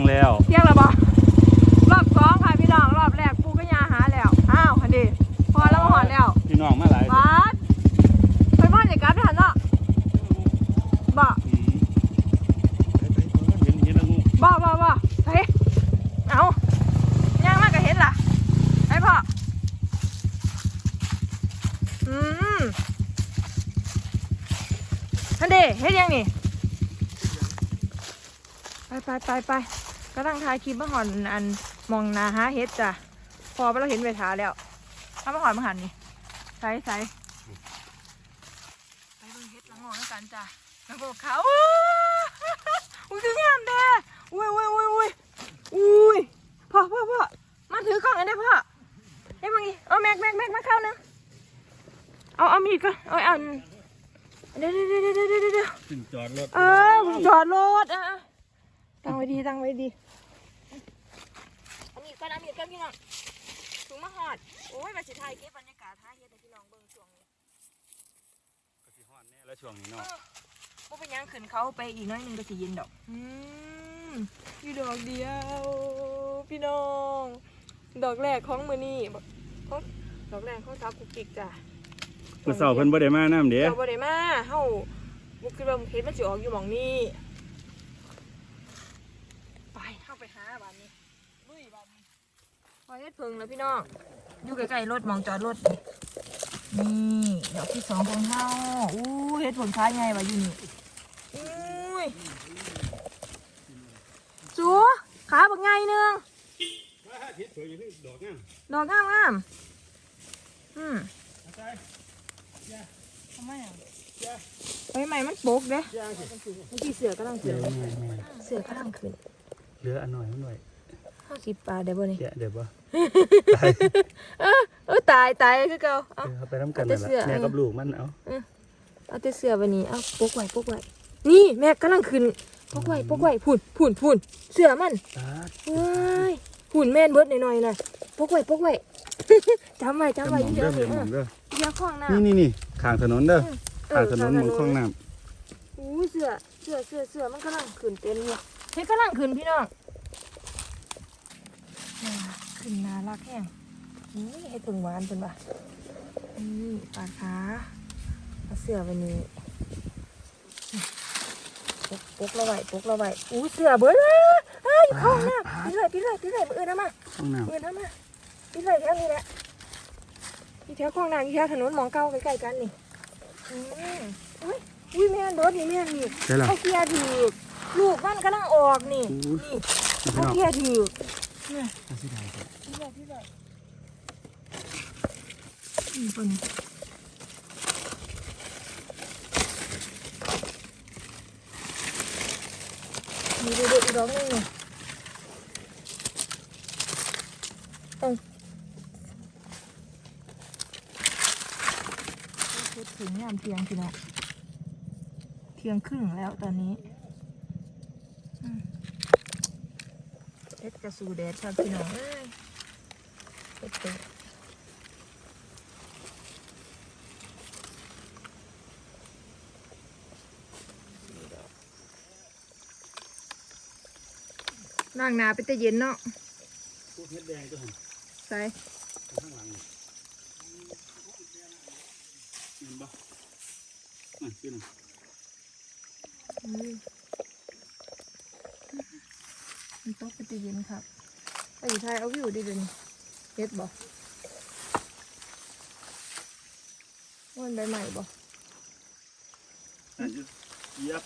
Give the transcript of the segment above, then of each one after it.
งแล้วเที่ยงแล้วบ่รอบสองค่ะพี่น้องรอบแรกปูก็ยาหาแล้วอ้าวอันดีพอแล้วมาหอดแล้วพี่น้องมาหลายบาสไปม่อนอย่ากลับไปหันเนาะบ่อืมไปไปไปเห็นเห็นแล้วงูบ่บ่บ่เฮ้ยเอาย่างมากก็เห็นล่ะไอ้พ่ออืมอันดีเฮ็ดยังนี่ ไปไปไปไป ก็ตั้งทายคลิปมาหอนอันมองหนาหาเฮ็ดจ้ะพอไปเราเห็นเวทาแล้วถ้ามาหอนมาหันนี่ใส่ใส่ไปเบิ่งเฮ็ดละงอกแล้วกันจ้ะแล้วก็เขาอุ้ยคืองามเด้อุ้ยอุ้ยอุ้ยอุ้ยอุ้ยพ่อพ่อพ่อมาถือกล้องอันนี้พ่อเฮ้ยมึงอีเอาแม็กแม็กแม็กมาเข้าหนึงเอาเอามีดก็เอาเอาเดี๋ยวเดี๋ยวเดี๋ยวเดี๋ยวเดี๋ยวขึ้นจอดรถเออผมจอดรถอะอะตั้งไว้ดีตั้งไว้ดี อันนี้ก็น้ำมีดก็พี่น้องถุงมาหอด โอ้ยมาสิไทยเก็บบรรยากาศท้ายเฮ็ดให้พี่น้องเบิ่งช่วงนี้ก็สิฮ้อนแน่แล้วช่วงนี้เนาะบ่เป็นหยังขึ้นเขาไปอีกหน้อยหนึงก็สิเย็นดอก อืมอยู่ดอกเดียว พี่น้อง ดอกแรกของมื้อนี้บอกของดอกแรกของสาวกุกกิกจ้ะเมื่อเช้าเพิ่นบ่ได้มาน้ำเด้เดี๋ยวบ่ได้มาเฮาบุกคิดว่าเฮ็ดมันสิออกอยู่หม่องนี้ ไปเข้าไปหาบ้านนี้ลุยบ้านนี้ พอเฮ็ดเพิงแล้วพี่น้องอยู่ใกล้ๆรถหมองจอดรถนี่นี่ดอกที่สองของเฮาอู้เฮ็ดผลคล้ายไงวะอยู่นี่อุ้ยจูขาบักไงหนึงทิศสวยอยู่นี่ดอกงามดอกงามงามๆอืมทำไมอะไปใหม่มันโปกเด้ย่างสิเมื่อกี้เสือกำลังขึ้นเสือกำลังขึ้นเหลืออันหน่อยอันหน่อยห้าสิบปลาได้บ่นี่แกะเดี๋ยวบ่ เออเออตายตายคือเก่าเอา เอาไปน้ำกันนั่นเอาแต่เสื้อล่ะแม่กับลูกมันเอาเอาแต่เสือวันนี้เอาปกไว้ปกไว้นี่แม่กำลังขึ้นปกไว้ปกไว้พุ่นพุ่นพุ่นเสือมันตาดว้ายพุ่นแม่นเบิดหน่อยๆน่ะปกไว้ปกไว้ จำไว้จะจำหมไว้องเยเด้ออะๆเดี๋ยวหมเอองอเด้อเดี๋ยวข้องน้นี่นี่นี่ข้างถนนเด้อำข้างถนน หมองคลองน้อู้เสือเสือเสือเสือมันกำลังขึ้นเต็มเลยเฮ้ยกำลังขึ้นพี่น้องน่า ขึ้นน่ารักแห้งนี่ให้ถึงหวานเป็นปะนี่ปลาขาเอาเสือวันนี้ปกปกเราไว้ปกเราไว้อู้เสือเบิดเลยเฮ้ยอยู่ข้างหน้าพี่เลยพี่เลยพี่เลยมืออื่นนะมาำห้องน้มืออื่นนะมาพี่เลยแถวนี้แหละพี่แถวข้างหน้าพี่แถวถนนหมองเก้าใกล้ๆกันนี่อืมอุ้ยอุ้ยแม่นรถนี่แม่นนี่ำได้หรอเขาเกียร์ถือกลูกมันกำลังออกนี่อู้นี่พี่เขาน้องเกียร์ถือ กนี่เอาสิได้ครับพี่เลยพี่เลยนี่คนมีดูดูอีกดอกหนึงนี่ต้องพูดถึงยามเที่ยงพี่น้องเที่ยงครึ่งแล้วตอนนี้อืม เอ็ดกระสูแดดครับพี่น้องเอ้ยเอ็ดเต็มล่งหนาไปแต่เย็นเนาะพวกเฮ็ดแดงตัวหันใส่ข้างหลังนี่เห็นบ่นั่นพี่น้องอืม มันตกไปแต่เย็นครับไปอยู่ไทยเอาวิวดิเดี๋ยวนี้เฮ็ดบ่ว่ามันใบใหม่บ่อันอยู่เหยียบ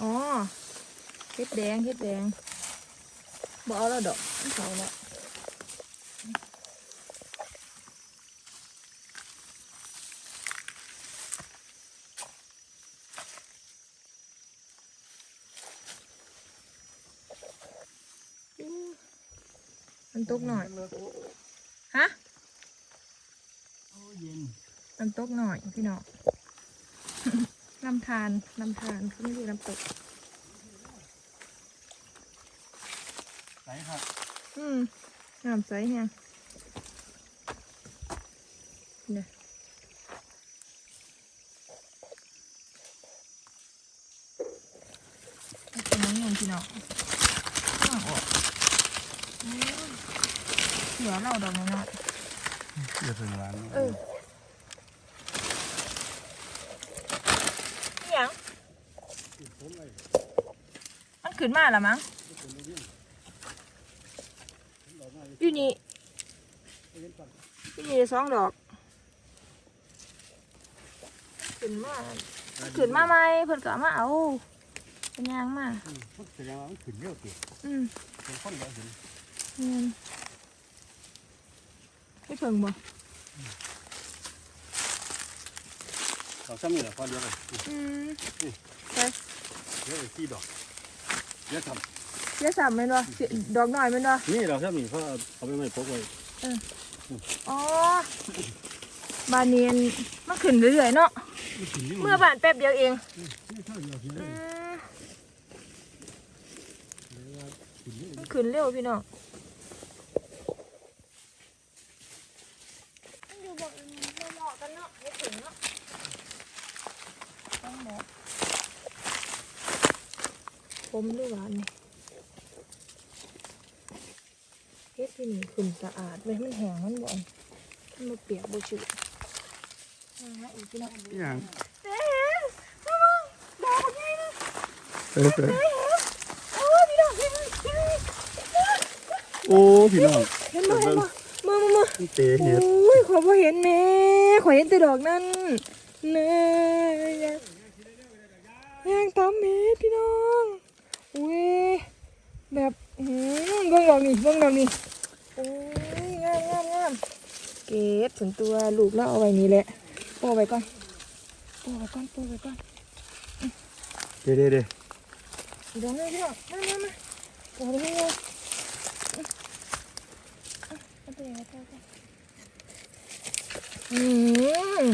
อ๋อเฮ็ดแดงเฮ็ดแดงบ่เอาแล้วดอกไม่เอาแล้ว มันตกหน่อย ฮะโอ้เย็นน้ำตกหน่อยพี่น้องลำธารลำธารเขาไม่ดูน้ำตกใส่ครับ อืมน้ำใสเนี่ยเนี่ยเอาเป็นน้ำนมพี่น้อง ลือเราดอกน้อยเดี๋ยวถึงร้านเออยังมันขึ้นมาละมั้งอยู่นี่อยู่นี่สองดอกขึ้นมาขึ้นมาไหมเพิ่นก็มาเอาเป็นยางมาเพิ่นแสดงว่ามันขึ้นเยอะเกินอืมเป็นคนเยอะขึ้นอืม ไม่เพิ่งบ่เขาซ้ำนี่แหละพอเยอะเลยอืมไปเดี๋ยวที่ดอกเยอะยวทเยอะสามแม่นบ่สิดอกหน่อยแม่นบ่ำนี่เราซ้ำนี่เขาเอเอาไปไม่พกไว้อ๋อบานเนียนมาขึ้นเรื่อยๆเนาะเมื่อบานแป๊บเดียวเองมมัขึ้นเร็วพี่น้อง ผมด้วยหวานนี่เฮ็ดที่นี่ขุ่นสะอาดไว้มันแห้งมันบ่อนมันมาเปียกบ่ชื้นอีกที่นั่อีหมาบ่งะโอ้พี่น้องโอ้พี่องเห็นบ่เห็นบ่มามามาโอ้ยขอพ่เห็นแม่ขอเห็นแต่ดอกนั่นเน่ องนี่โอ้ยงามงามงามเก็บถึงตัวลูกแล้วเอาไว้นี่แหละโป้ไปก่อนโป้ไปก่อนโป้ไปก่อนเดี๋ยวเดี๋ยวเดี๋เดี๋ยวมาพี่น้องมามามาโป้ว้ให้ยเอาไปเลยเอาไปอืม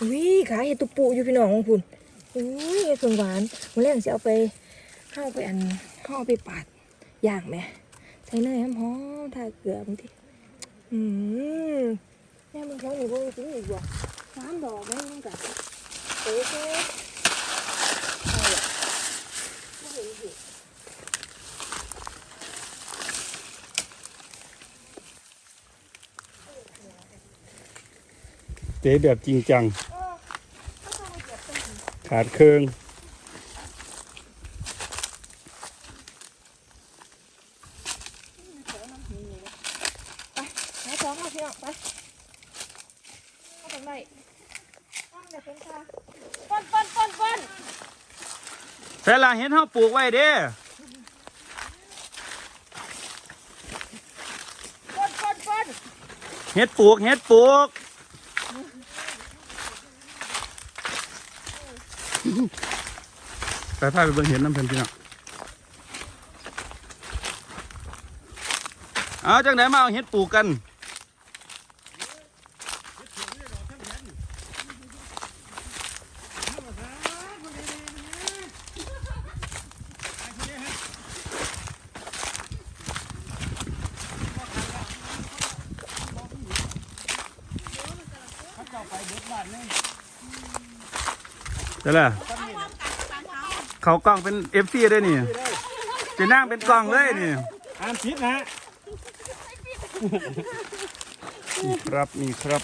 อุ้ยขาเห็ดตุปูอยู่พี่น้องของคุณอุ้ยเห็ดสวนหวานมันแรงจะเอาไปเข้าไปอันเข้าไปปาดย่างไหม ใส่เนยหอมหอมทาเกลือบางทีอืมแม่มึงเขาหนีพวกมึงกินอีกว่ะน้ำดอกไม่มึงกัดเอ๊นเจ๊แบบจริงจัง ขาดเครื่อง เห็นเขาปลูกไว้เด้ปเห็ดปลูกเห็ดปลูกแต่ถ้าไปเบิ่งเห็ดน้ำเพลินพี่น้องเอาจากไหนมาเอาเห็ดปลูกกัน ช่ล่ะเขากล้องเป็นเอฟซีด้วยนี่จะนั่งเป็นกล้องเลยนี่อานชิดนะนี่ครับนี่ครับ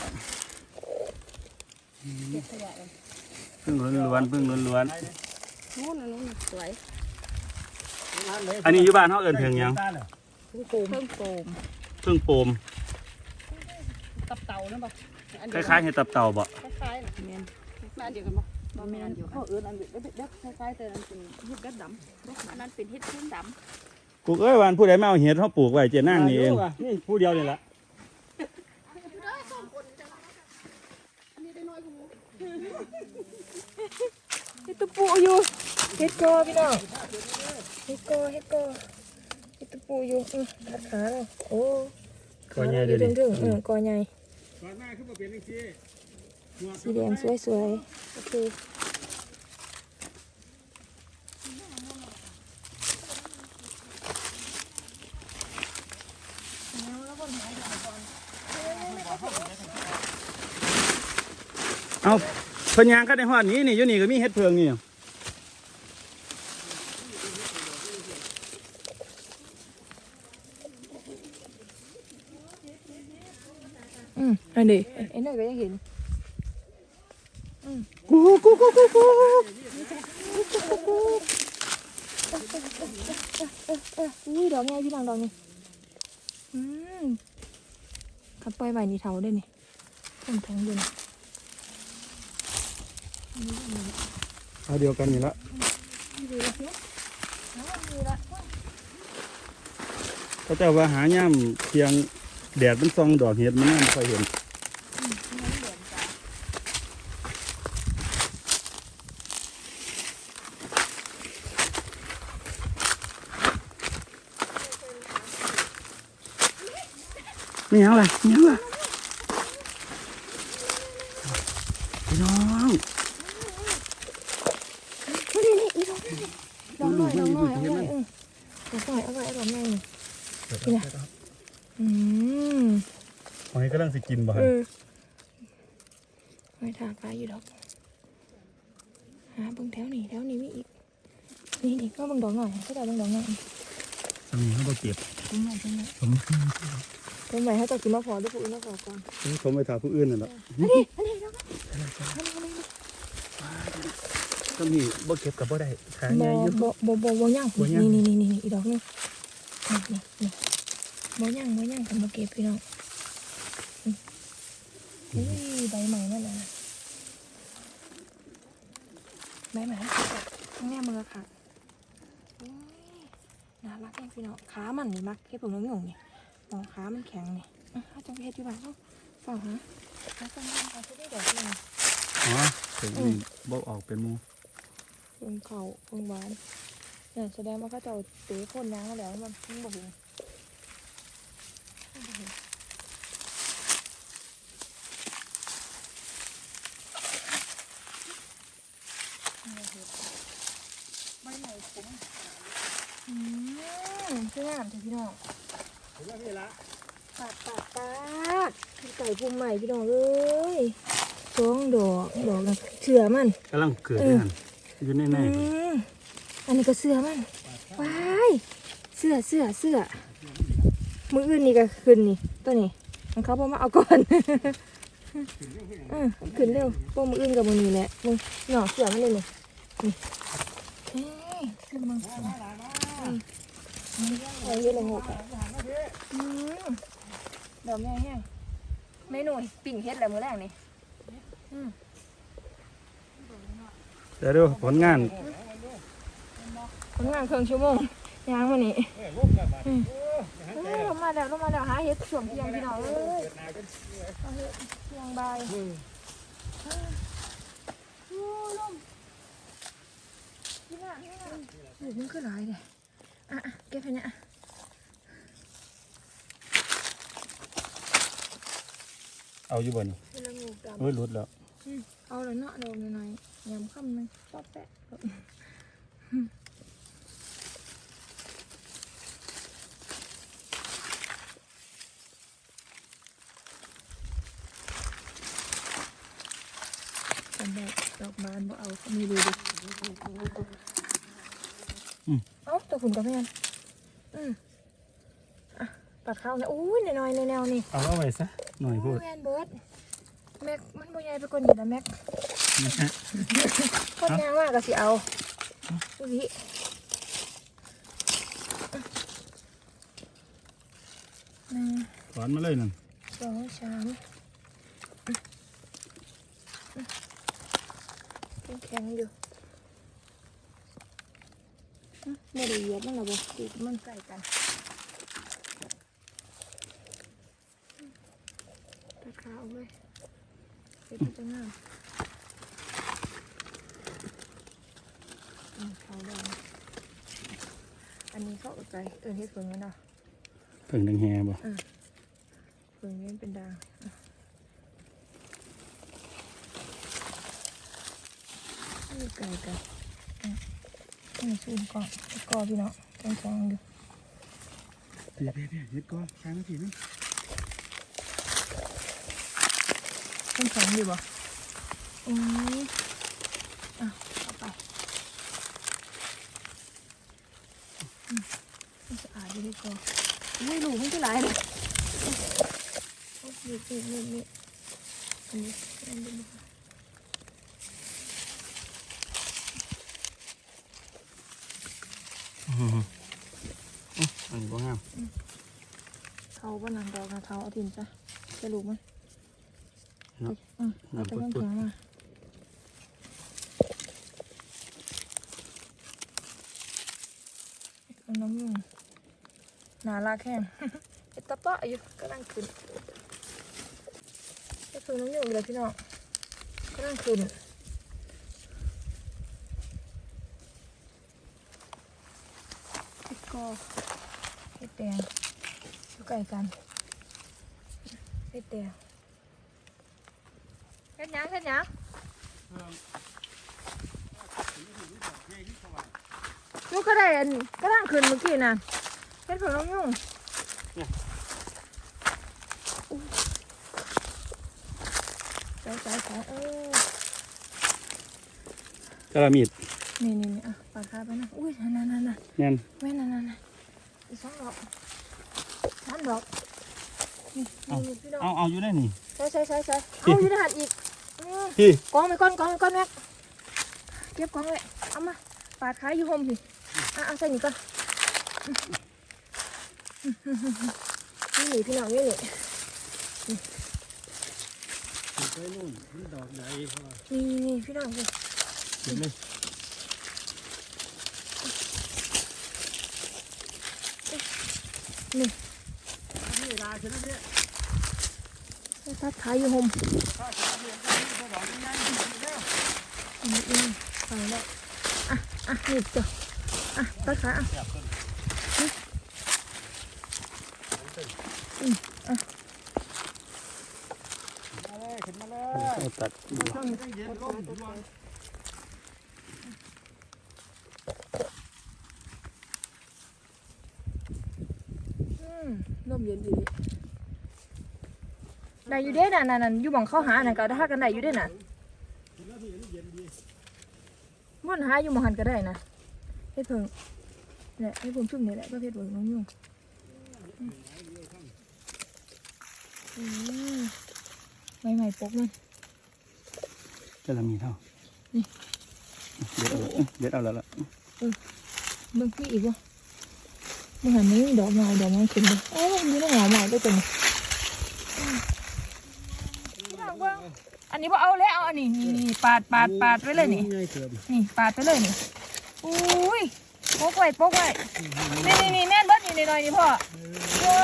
พึ่งล้วนๆพึ่งล้วนๆนู่นอันนี้อยู่บ้านเขาเอินเพียงยังพึ่งโปมพึ่งโปมเปมตับเต่านะบอกคล้ายๆเห็ดตับเต่าบ่คล้ายๆเหรอยมาเดียวกันบ่ บ่แม่นอยู่เขาเอิ้นอันเด็ดเด็ดคล้ายๆแต่อันเป็นเฮ็ดเด็ดดำอันนั้นเป็นเฮ็ดเพิ่งดำกูเอ้ยวันผู้ใดไม่เอาเห็ดเขาปลูกไว้เจ๊นั่งนี่เองนี่ผู้เดียวนี่แหละเฮ็ดตะปูอยู่เห็ดกอพี่น้องเห็ดกอเห็ดกอเฮ็ดตะปูอยู่ขาอขาโอ้กอใหญ่เลยถึงถึงกอใหญ่กอหน้าขึ้นมาเป็นจังซี่ สีแดงสวยๆ โอเคเอาพญางก็ได้หอดนี้นี่อยู่นี่ก็มีเห็ดเพลิงนี่อืมอันนี้อันนั้ก็ยังเห็น กูกูกูกูกูเอออุ้ยดอกไงพี่น้องดอกนี่อืมขับปล่อยใบนี่เทาได้นี่ต้นแข็งอยู่นี่เอาเดียวกันนี่ละเนาะเอาดีละเขาเจ้าว่าหาย่ำเพียงแดดมันซองดอกเห็ดมันไม่ค่อยเห็น นี่ยังไงนี่ยังไงพี่น้องนี่นี่อีดอกนี่ดอกหน่อยดอกหน่อยเอาไว้เออดอกหน่อยเอาไว้เอาดอกหน่อยนี่อืมหอยกำลังสิกินบ่เออไว้ถาปลาอยู่ดอกหาเบิ่งแถวนี้แถวนี้มีอีกนี่นี่ก็เบิ่งดอกหน่อยก็ได้เบิ่งดอกหน่อยสามีเขาเก็บตรงไหนตรงไหน ผมตรงไหนให้ตัดกินมาพอหรือผู้อื่นมาพอก่อนผมไปถามผู้อื่นนั่นแหละอันนี้อันนี้ดอกอันนี้อันนี้สามีบ่เก็บกับบ่ได้ขายบ่ใหญ่อยู่บ่บ่บ่บ่ย่างบ่ย่างนี่นี่นี่นี่อีดอกนี่นี่นี่นี่บ่ย่างบ่ย่างกันบ่เก็บพี่น้องอืมอุ้ยใบใหม่นั่นน่ะใบใหม่ข้างแน่มือค่ะอุ้ยน่ารักแน่พี่น้องขามันนี่มักเฮ็ดผมน้องหงนี่ มองขามันแข็งนี่อะเอาจังไปเฮ็ดอยู่บ้านเฮาฟังหาแล้วจังหาเขาสิได้ดอกนี่อ๋อถึงนี่บ่ออกเป็นหมูเพิ่งเขาเพิ่งหวานเนี่ยแสดงว่าเขาจะเอาเตะพ่นน้ำมาแล้วมันเพิ่งบอกเห็นอืมเพื่อน เถอะพี่น้องปาดปาดปาดไก่พุ่มใหม่พี่น้องเอ้ยสองดอกดอกนะเชื่อมันกำลังเกิดด้วยกันอยู่ในในอืมอันนี้ก็เสื้อมันว้ายเสื้อเสื้อเสื้อมืออื่นนี่ก็ขึ้นนี่ตัวนี้มันเขาบอกมาเอาก่อนเออขึ้นเร็วพวกมืออื่นกับมือนี้แหละมึงหน่อเสื้อมันเลยนี่นี่เฮ้ยเสื้อมันอืมอืมอะไรเยอะเลยหกอะ อืมดอกแม่แห้งเมนูปิ่งเฮ็ดแหละมื้อแรกนี่เดี๋ยวดูผลงานผลงานครึ่งชั่วโมงยางมานี่อืมเออลงมาแล้วลงมาแล้วหาเห็ดช่วงเที่ยงพี่น้องเอ้ยเอาเห็ดเที่ยงบ่ายโอ้ลมพี่น้าพี่น้าโอ้มันคือหลายเลยอะอะเก็บไปเนี่ยอะ เอาอยู่บ่นี่เป็นละงูดำเอ้ยหลุดแล้วเอาแล้วเนาะโดนหน่อยๆยำค่ำหนึงชอบแปะจำได้ดอกบานบ่เอามีดูดิเอ้าตัวฝุ่นกับแม่นอืม อะปัดเข้าเนี่ยอุ้ยน้อยๆในแนวนี่เอาเอาไว้ซะหน่อยพูดแม่นเบิร์ดแม็กมันบ่ใหญ่ไปกว่านี้นะแม็กนะฮะคนยางมากก็สิเอาดูสิหนึ่งถอนมาเลยนั่นสองสามยังแข็งอยู่ไม่ได้เหยียบมันหรอบ่ติดมันใกล้กัน ตะขาเว้ยเป็นจะงามอืมเขาแดงอันนี้เขาอดใจเออเฮ็ดเพิ่งกันเนาะเพิ่งดังแฮบ่เพิ่งนี้เป็นดางนี่ไก่กันนี่ซูมก่อนก่อพี่เนาะต้องฟอยู่เดี๋ยวเดี๋ยวเดี๋ยวยึดก่อนค้างนาทีนึง ต้องฟองอยู่บ่อืมอะเอาไปอืมมันสะอาดอยู่ที่กออุ้ยหลูมันจะหลายเลยโอ้ยนี่นี่นี่นี่อันนี้อันนี้อืมอุ๊ยอันนี้บ่งามเขาบ่นางดอกนะเท้าเอาทิ่มซะจะลูกมั้ยเนาะอืมเอาไปยังน้ำปุดแข็งมาเอาน้ำยุ่งหนาลากแห้งเอ็ดตะเปาะอยู่กำลังขึ้นก็คือน้ำยุ่งอยู่เลยพี่น้องกำลังขึ้นเห็ดกอเห็ดแดงอยู่ใกล้กันเห็ดแดง เห็ดหยังเห็ดหยังลูกก็ได้อันกำลังขึ้นเมื่อกี้น่ะเห็ดผงน้ำยุ่งอู้ใส่ใส่ใส่เออกระมีดนี่นี่นี่อะปาดขาไปนะอุ้ยนั่นนั่นนั่นนั่นแน่นแม่นั่นนั่นนั่นอีกสองดอกสามดอกนี่นี่พี่น้องเอาเอาอยู่ได้นี่ใช่ใช่ใช่ใช่เอาอยู่ในหัดอีกอืมพี่กองไปก้อนกองไปก้ อนแม็กเก็บกองไว้เอามาปาดขาอยู่ห่มสิอะเอาใส่นี่ก่อนนี่นี่พี่น้อ งนี่นี่ไปนู่นมันดอกใหญ่เพราะว่านี่นี่พี่น้องนี่เห็นเลยนี่ลาชนะเนี่ยปาดขาอยู่ห่มถ้าจะเรียนก็มีดอกใหญ่ๆแล้วอันนี้นี่ฟังแล้วอะอะนี่จ้ะอะปาดขาอะแบบต้นมาเลยขึ้นมาเลยเอาตัด ต้องเย็นก้มดวง อืมลมเย็นดี ได้อยู่เด้น่ะนั่นนั่นอยู่หมองเข้าหาน่ะก็ถ้ากันได้อยู่เด้น่ะแล้วพี่นี่เย็นดีม่วนหาอยู่หมองหันก็ได้นะเฮ็ดเพิ่งเนี่ยให้ผมชุ่มนี่แหละก็เฮ็ดเพิ่งน้องยุ่งอืมใหม่ๆปกมันกระมีดเท่านี่เด็ดเอาละเด็ดเอาแล้วล่ะเบิ่งมีอีกบ่มันหันนี้ดอกไม้ดอกไม้ขึ้นเลยโอ้ยมีน้ำหอมใหม่ด้วยตัวนี้อืมพี่น้องเบิ่ง อันนี้บ่เอาแล้วเอาอันนี้นี่นี่ปาดปาดปาดไว้เลยนี่ใหญ่เกินนี่ปาดไปเลยนี่อุ้ยโป๊กไว้โป๊กไว้นี่นี่นี่แม่นเบิดนี่หน่อยๆนี่พ่อเฮ้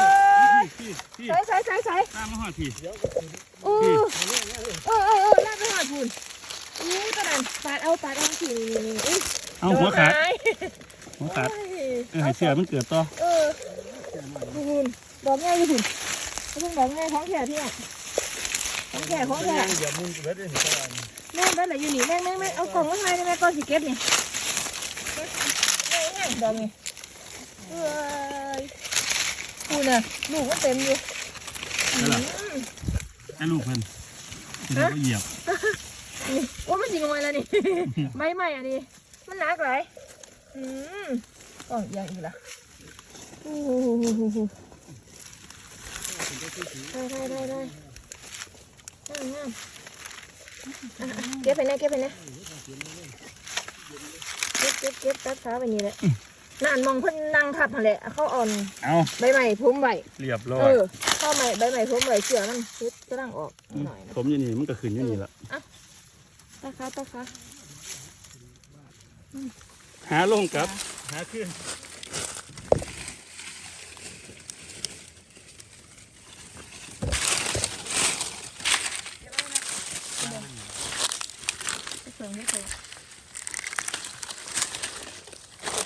ยพี่พี่ใส่ใส่ใส่ใส่ตามมาหอดพี่อู้เออเออเออลากไปหาพูนอู้ตอนนั้นปาดเอาปาดเอาสินี่นี่นี่อุ้ยเอาหัวขาดดอกไม้หัวขาดโอ้ยเออให้เสือมันเกิดต่อเออพูนดอกง่ายอยู่พูนเขาเพิ่งดอกง่ายของแก่ที่อะ ของแก่ของแก่เดี๋ยวมึงเบิดได้เห็นกันแม่เบิดอะไรอยู่นี่แม่แม่แม่เอากล่องมาให้ได้ไหมก่อนสิเก็บนี่แม่แม่ดอกนี่เอ้ยกูน่ะลูกก็เต็มอยู่นั่นล่ะให้ลูกเพิ่นเดี๋ยวก็เหยียบนี่ว่ามันสิงอยแล้วนี่ไม่ไม่อันนี้มันหนักหลายอืมก่อนยังอีกล่ะโอ้โหได้ได้ได้ได้ เก็บไปนะเก็บไปนะเก็บเก็บเก็บตัดขาไปนี่แหละนั่นมองเพิ่นนั่งทับหั่นแหละเขาอ่อนเอาใบใหม่พุ่มใบเรียบร้อเอยอข้าวใหม่ใบใหม่ผมใบเสือมันคิดกำลังออกหน่อยนะผมอยู่นี่มันก็ขึ้นอยู่นี่ละตาคะตาคะหาลงกับ หาขึ้น ไม่เพิ่งไม่เพิ่ง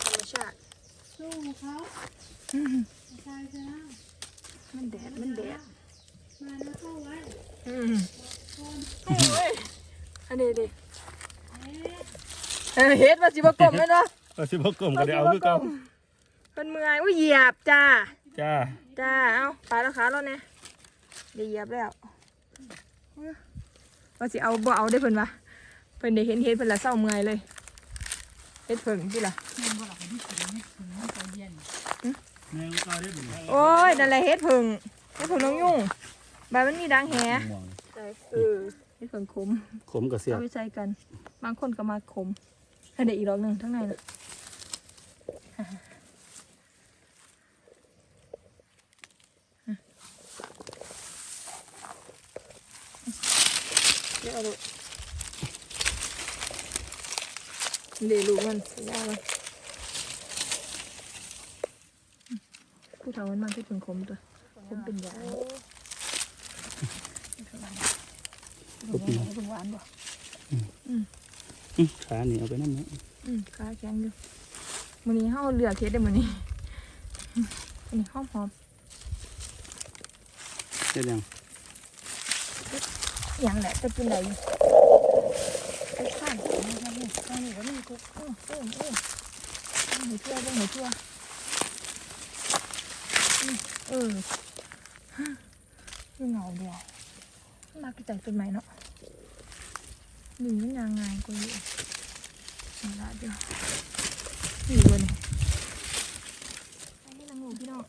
ธรรมชาติ สู้เขา อืม ตายจะแล้ว มันแดดมันแดด มานะเข้าไว้ อืมโอ้ยอันนี้ดิ เอ๊ะเออเฮ็ดมาสิบกลมเลยเนาะก็สิบกลมก็ได้เอาคือเก่าเป็นเมื่อยว่าเหยียบจ้า จ้าจ้า เอาปลาแล้วขาแล้วเนี่ยเดี๋ยวเหยียบแล้วว่าสิเอาบ่เอาได้เพิ่นวะเพิ่นได้เห็นเฮ็ดเพิ่นละเศร้าเมื่อยเลยเฮ็ดเพิ่งที่ล่ะแม่งก็ได้บุญโอ้ยนั่นแหละเฮ็ดเพิ่งเฮ็ดเพิ่งน้องยุ่งใบมันมีดังแฮม่วงใจเออเฮ็ดเพิ่งขมขมกับเสียบเอาไปใส่กัน บางคนก็มาขม อันเดี๋ยวอีกรอบหนึ่งทั้งในนะเดี๋ยวเอาดูเดี๋ยวลูกมันยาวเลยผู้เฒ่ามันมันที่ถึงขมตัวขมเป็นยาเป็นหวานบ่ อื้อขานี่เอาไปนั่นนะอืมขาแข็งอยู่มื้อนี้เฮาเลือกเฮ็ดได้มื้อนี้อืมอันนี้หอมหอมเฮ็ดยังๆอย่างแหละจะกินได้อยู่ไอ้ข้างนี่ข้างนี้ข้างนี้ก็มีกุ๊กเออเออเออหมูทั่วบ่หมูทั่วอืมเออฮะนี่เหงาเดียวมากินจากต้นไม้เนาะ หนี่มันยังไงกูอยู่นี่ละเดียวนี่บ่นี่อันนี้นางงูพี่น้อง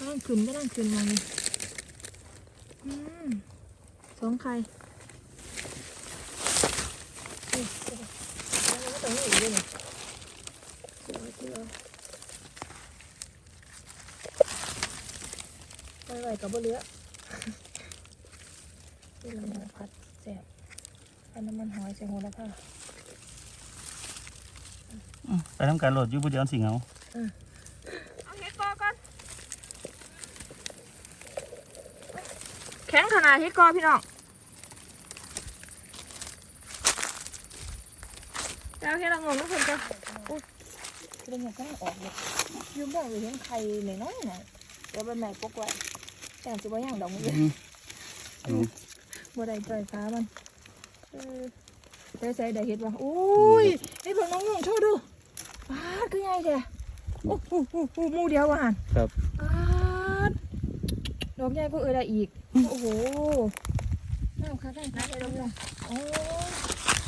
นั่งขึ้นไม่นั่งขึ้นมองนี่อืมสองไข่นี่ยวๆเอาไว้ตรงนี้อีกด้วยนี่เดี๋ยวเอาเดี๋ยวเอาไว้ไว้กับบ่เลือนี่เราหมูผัดแซ่บ เอาน้ำมันหอยใส่หัวละผ้าอื้อไปทำการโหลดอยู่ผู้เดียวสิเหงาเอาเฮ็ดกอก่อน แข็งขนาดเฮ็ดกอพี่น้องเจ้าเฮ็ดละงงทุกคนจ้ะอุ้ยเรื่องยังออกเลยอยืมบอกเลยเห็นไข่หน่อยๆหน่อยเดี๋ยวไปแม่ปกไว้แต่จะว่าอย่างดอกมืออื้อเอาบ่ได้จ่อยฟ้ามัน เออได้ใส่ได้เฮ็ดบ่อุ้ยเฮ็ดเพิ่งน้องงงโชว์ดูป้าดคือใหญ่แท้โอ้โหโอ้โหหมูเดียวว่ะหั่นครับอาดดอกใหญ่ก็เออได้อีก โอ้โหน้ำค่ะน้ำค่ะได้ดอกใหญ่โอ้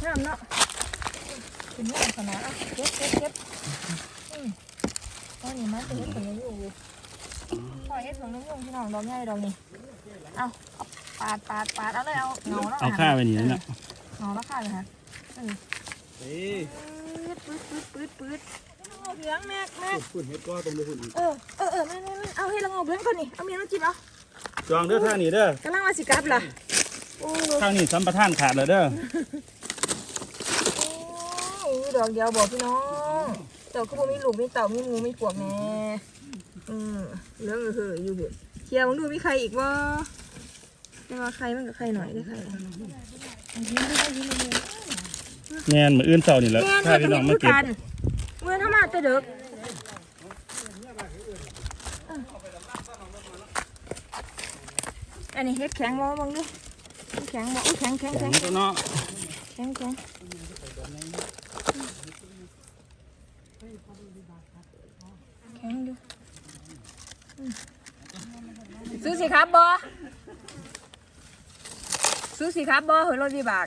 น้ำเนาะเป็นน้ำขนาดอะเก็บเก็บเก็บอืมตอนนี้มันจะเห็ดผงน้ำยูพอเห็ดผงน้ำยูพี่น้องดอกใหญ่ดอกนี้เอาเอาปาดปาดปาดเอาเลยเอาเงาแล้วเอาข้าไปนี่นะเงาแล้วค่ะเลยฮะนี่ปืดปืดปืดปืดปืดเอาเหลืองแม็กแม็กฝุ่นเฮ็ดก็ตรงไปฝุ่นอีกเออเออเออแม่แม่แม่เอาให้ละเงาเหลืองก่อนนี่เอาเมียน้องจิ้มเอาจองเด้อทางนี้เด้อกำลังมาสิกลับล่ะโอ้ทางนี้สัมปทานขาดแล้วเด้อโอ้ยดอกเดียวบอกพี่น้องเต่าก็บ่มีลูกมีเต่ามีงูมีปวกแน่อืมเหลืองเอออยู่เบิดเคลียร์มึงดูมีใครอีกบ่แต่ว่าใครมันกับใครหน่อยได้ใคร อันนี้ไม่ได้ยินเลยแม่นมื้ออื่นเช้านี่แหละแม่นพาเด็กพี่ก็น้องมีมาคือเก็บกันเมื่อถ้ามาแต่เด็กอันนี้เฮ็ดแข็งบ่บังดิแข็งบ่อุ้ยแข็งแข็งแข็แข็งงตัวเนาะแข็งแข็งแข็งดูอืมซื้อสิครับบอ ซื้อสิครับบอเฮ้ยรถวิบาก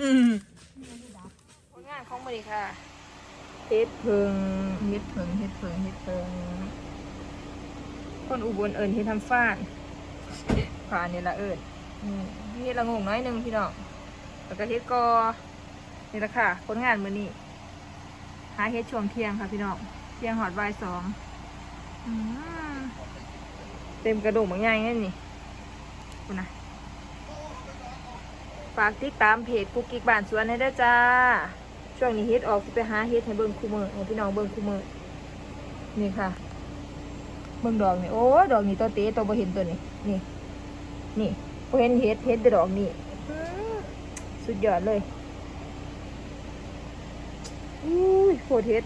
อืมผลงานของบริค่ะเฮ็ดเพิงเฮ็ดเพิงเฮ็ดเพิงเฮ็ดเพิงคนอุบลเอิญเฮ็ดทำฟ้านผ่านนี่ละเอิญอืมเฮ็ดละงงน้อยหนึงพี่น้องแล้วก็เฮ็ดกอนี่แหละค่ะผลงานมื้อนี้หาเฮ็ดช่วงเที่ยงค่ะพี่น้องเที่ยงหอดบ่ายสองเต็มกระดูกบางอย่างนี่ คุณนะฝากติดตามเพจกุกกิกบ้านสวนให้ได้จ้า ช่วงนี้เฮ็ดออกสิไปหาเฮ็ดให้เบิ่งคู่มือให้พี่น้องเบิ่งคู่มือนี่ค่ะ เบิ่งดอกนี่โอ้ดอกนี่ตัวเต๋ตัวบ่เห็นตัวนี้นี่ นี่พอเห็นเห็ดเห็ดแต่ดอกนี่สุดยอดเลยอุ้ยโคตรเห็ด